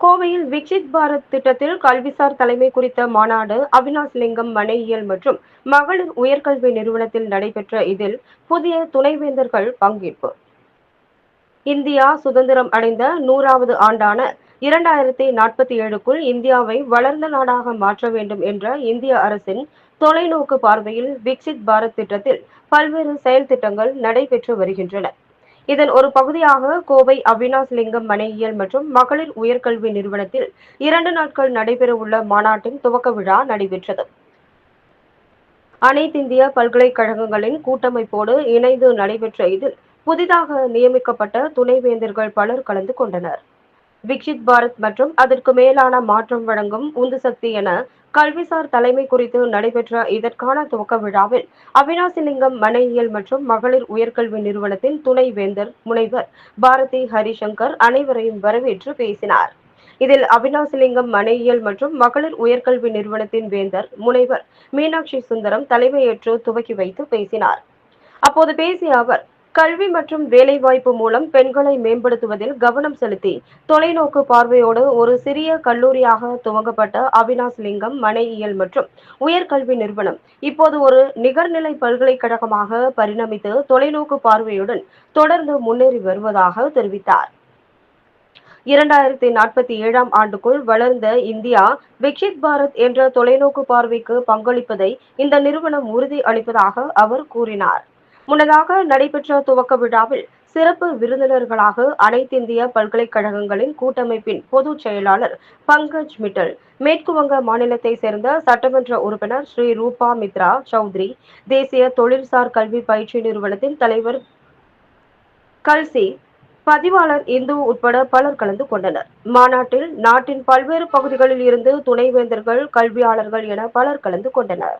கோவையில் விக்ஷித் பாரத் திட்டத்தில் கல்விசார் தலைமை குறித்த மாநாடு அவினாஷ் லிங்கம் மனையியல் மற்றும் மகளிர் உயர்கல்வி நிறுவனத்தில் நடைபெற்ற இதில் புதிய துணைவேந்தர்கள் பங்கேற்பு. இந்தியா சுதந்திரம் அடைந்த நூறாவது ஆண்டான இரண்டாயிரத்தி நாற்பத்தி ஏழுக்குள் இந்தியாவை வளர்ந்த நாடாக மாற்ற வேண்டும் என்ற இந்திய அரசின் தொலைநோக்கு பார்வையில் விக்சித் பாரத் திட்டத்தில் பல்வேறு செயல் திட்டங்கள் நடைபெற்று வருகின்றன. இதன் ஒரு பகுதியாக கோவை அவினாஷ் லிங்கம் மனையியல் மற்றும் மகளிர் உயர்கல்வி நிறுவனத்தில் இரண்டு நாட்கள் நடைபெறவுள்ள மாநாட்டின் துவக்க விழா நடைபெற்றது. அனைத்திந்திய பல்கலைக்கழகங்களின் கூட்டமைப்போடு இணைந்து நடைபெற்ற இதில் புதிதாக நியமிக்கப்பட்ட துணைவேந்தர்கள் பலர் கலந்து கொண்டனர். விக்ஷித் பாரத் மற்றும் அதற்கு மேலான மாற்றம் வழங்கும் உந்து சக்தி என கல்விசார் தலைமை குறித்து நடைபெற்ற இதற்கான துவக்க விழாவில் அவினாசிலிங்கம் மனையியல் மற்றும் மகளிர் உயர்கல்வி நிறுவனத்தின் துணை வேந்தர் முனைவர் பாரதி ஹரிசங்கர் அனைவரையும் வரவேற்று பேசினார். இதில் அவினாசிலிங்கம் மனையியல் மற்றும் மகளிர் உயர்கல்வி நிறுவனத்தின் வேந்தர் முனைவர் மீனாட்சி சுந்தரம் தலைமையேற்று துவக்கி வைத்து பேசினார். அப்போது பேசிய அவர் கல்வி மற்றும் வேலைவாய்ப்பு மூலம் பெண்களை மேம்படுத்துவதில் கவனம் செலுத்தி தொலைநோக்கு பார்வையோடு ஒரு சிறிய கல்லூரியாக துவங்கப்பட்ட அவினாஷ் லிங்கம் மனையியல் மற்றும் உயர்கல்வி நிறுவனம் இப்போது ஒரு நிகர்நிலை பல்கலைக்கழகமாக பரிணமித்து தொலைநோக்கு பார்வையுடன் தொடர்ந்து முன்னேறி வருவதாக தெரிவித்தார். இரண்டாயிரத்தி நாற்பத்தி ஏழாம் ஆண்டுக்குள் வளர்ந்த இந்தியா விக்ஷித் பாரத் என்ற தொலைநோக்கு பார்வைக்கு பங்களிப்பதை இந்த நிறுவனம் உறுதி அளிப்பதாக அவர் கூறினார். முன்னதாக நடைபெற்ற துவக்க விழாவில் சிறப்பு விருந்தினர்களாக அனைத்திந்திய பல்கலைக்கழகங்களின் கூட்டமைப்பின் பொதுச் செயலாளர் பங்கஜ் மிட்டல் மேற்குவங்க மாநிலத்தை சேர்ந்த சட்டமன்ற உறுப்பினர் ஸ்ரீ ரூபா மித்ரா சௌத்ரி தேசிய தொழில்சார் கல்வி பயிற்சி நிறுவனத்தின் தலைவர் கல்சி பதிவாளர் இந்து உட்பட பலர் கலந்து கொண்டனர். மாநாட்டில் நாட்டின் பல்வேறு பகுதிகளில் இருந்து துணைவேந்தர்கள் கல்வியாளர்கள் என பலர் கலந்து கொண்டனர்.